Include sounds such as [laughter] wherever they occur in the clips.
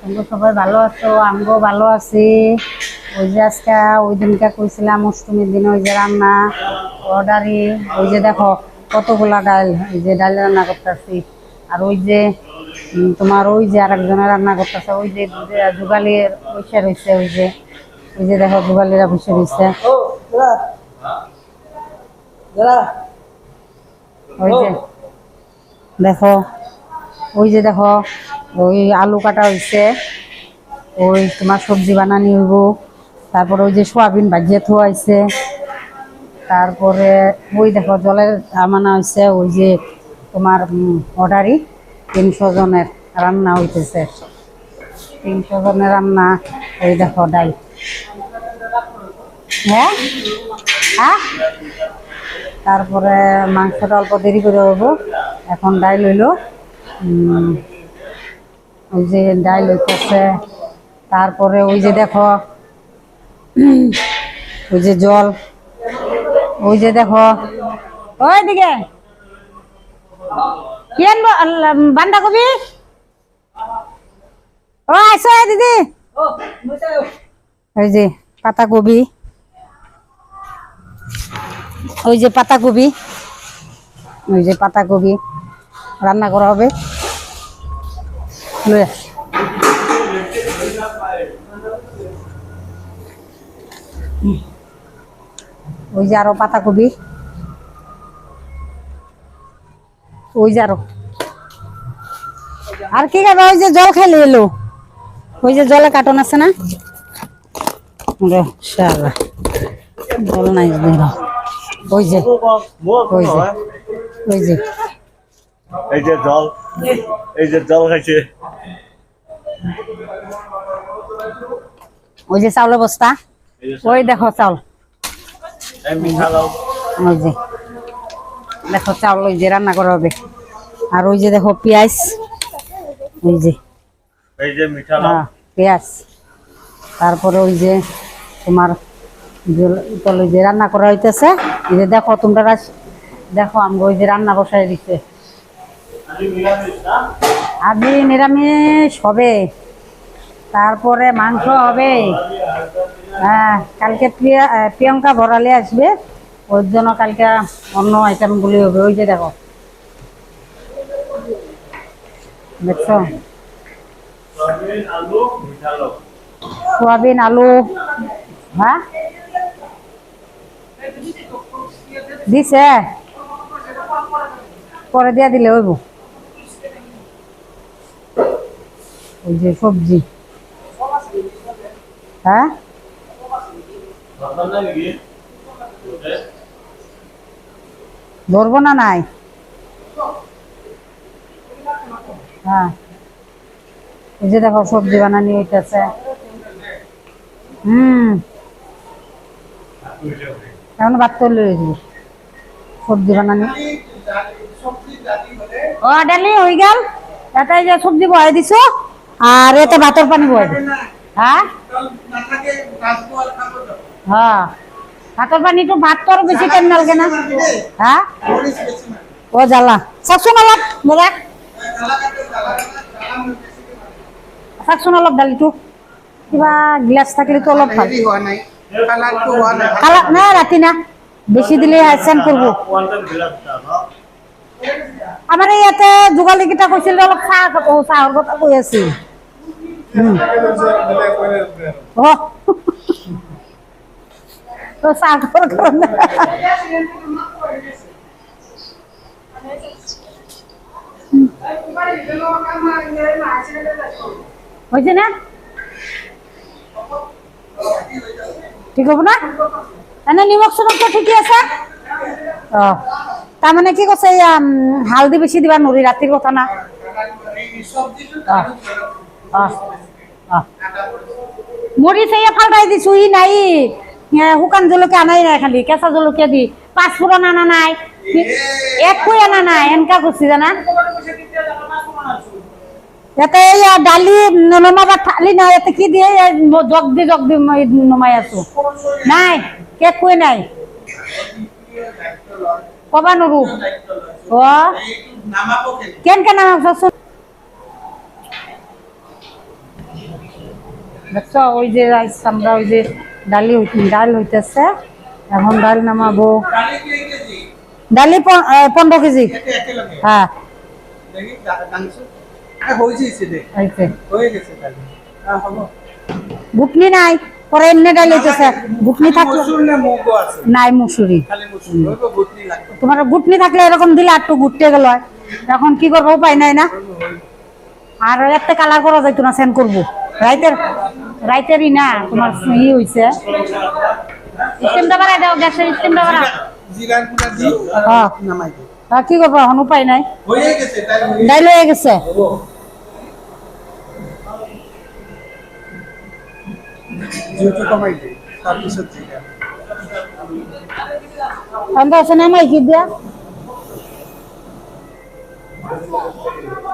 তোমরা সবাই ভালো আছো? আমরাও ভালো আছি। ওই যে আজকে ওই দিনকে কইছিলাম অষ্টমীর দিন ওই যে রান্না অর্ডারি। ওই যে দেখো কতগুলা ডাল ওই যে ডাল রান্না করতেছি। আর ওই যে তোমার ওই যে আরেকজনে রান্না করতেছে ওই যে যুগালির বসে রয়েছে ওই যে। ওই যে দেখো যুগালিরা বসে রয়েছে ওই যে দেখো ওই যে দেখো, ওই আলু কাটা হয়েছে ওই তোমার সবজি বানানি হইব, তারপরে ওই যে সোয়াবিন ভাজিয়ে থোয়া হয়েছে তারপরে ওই দেখো জলের আমানা হয়েছে ওই যে তোমার অর্ডারই তিনশো জনের রান্না হইতেছে। তিনশো জনের রান্না ওই দেখো ডাই হ্যাঁ? হ্যাঁ তারপরে মাংসটা অল্প দেরি করে হব এখন ডাইল হইল। ওই যে ডাইল হইতেছে, তারপরে ওই যে দেখো, ওই যে জল, ওই যে দেখো, ওই দিকে। বান্ধাকপি ও এ দিদি। ওই যে পাতাকপি ওই যে পাতাকপি ওই যে পাতাকপি রান্না করা হবে। ওই যে আরও পাতাকপি। ওই যে আরও। আর কি খাবে? ওই যে জল খেলে এলো। ওই যে জলে কার্টন আছে না? জল নাই ওই যে ওই যে ওই যে। এই যে জল এই যে জল খাইছে। ওই যে চাউলের বস্তা ওই দেখো চাউল। ওই যে দেখো চাউল ওই যে রান্না করা হবে। আর ওই যে দেখো পেঁয়াজ ওই যে। এই যে মিঠা হ্যাঁ পেঁয়াজ। তারপরে ওই যে তোমার তলে যে রান্না করা হইতেছে। এই যে দেখো তোমরা দেখো আমরা ওই যে রান্না বসাই দিচ্ছে আমি নিরামিষ হবে। তারপরে মাংস হবে। হ্যাঁ কালকে প্রিয়া প্রিয়ঙ্কা ভরালে আসবে। ওর জন্য কালকে অন্য আইটেম আইটেমগুলি হবে। ওই যে দেখো। দেখছ? সোয়াবিন, আলু। হ্যাঁ? দিছে। পরে দিয়া দিলে হইব। ওই যে সবজি। হ্যাঁ? ধরবো না নাই? হ্যাঁ। এই যে দেখো সবজি বানানি হইতেছে। হুম। এখন ভাত যাবে। সবজি বানানি। ও, ডালি, হয়ে গেল। এতে এই যে সবজি বহাই দিছো। আর এতে ভাতের পানি দিছো হ্যাঁ? হ্যাঁ। ভাতের পানি তো ভাত তো বেশি টাইম নালগে না। হ্যাঁ? ও জ্বালা। চাকচোন অলপ মোবাইল। চাকচোন অলপ দালিটো কিবা গ্লাছ থাকিলে তো অলপ ভালো। হেৰি নাই কালাৰটো হোৱা নাই কালা না, ৰাতি না। বেছি দিলে বিলাস না আমাৰ ইয়াতে যোগালী কেইটা কৈছিল, অলপ চাহ চাহৰ কথা কৈ আছিল উম। তো চাহ খাবৰ কাৰণে। হৈছে না? ঠিক হ'ব না? এনে নিমখ চিমখটো ঠিকেই আছে? অ তাৰমানে কি কৈছে এয়া, উম, হালধি বেছি দিবা নোৱাৰি ৰাতিৰ কথা না। মৰিচ এয়া ফাল্টাই দিছো ই নাই। শুকান জলকীয়া আনাই নাই খালি কেঁচা জলকীয়া দি। পাঁচফোৰণ আনা নাই। একোৱে আনা নাই এনেকা কৰিছে জানা? ইয়াতে দালি নমাবা থালি নাই ইয়াতে কি দিয়ে জগ দি জগ দি মই নমাই আছো। নাই একোৱে নাই। কবানো রূপ? ও। কেন কেন দেখছ ওই যে রাইস আমরা ওই যে ডালি ডাল হইতেছে। এখন ডাল নামাবো। ডালি পনেরো কেজি। হ্যাঁ। বুকলি নাই। পরে এমনি ডাল হইতেছে খালি থাকলে নাই মুসুরি। তোমার গুটনি থাকলে এরকম দিলে একটু গুটতে গেল হয়। এখন কি করব উপায় নাই না। আর একটা কালার করা যাইতো না সেন্ড করব। রাইতের রাইতেরই না তোমার ই হইছে। স্টিমটা বাড়াই দাও গ্যাসের স্টিমটা বাড়া জিরার গুঁড়া দি হ্যাঁ। তা কি করব এখন উপায় নাই। ডাইল হয়ে গেছে। যেহেতু কমাই দিই আছে না মাইকি দিয়া?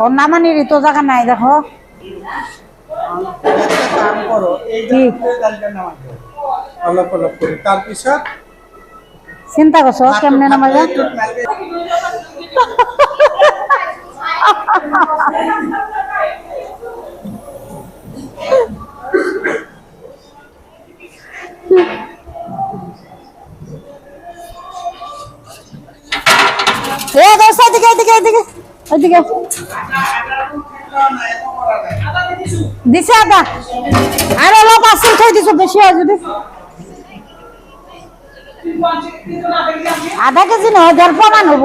ও নামানির তো জায়গা নাই দেখো। কি? নামাই চিন্তা করছ কেমনে নামাই [laughs] এদিকে দিছে আদা। আর অলপ আছে উঠাই দিছো, বেশি হয় যদি। আধা কেজি নহয় দেড় পোৱা মান হ'ব।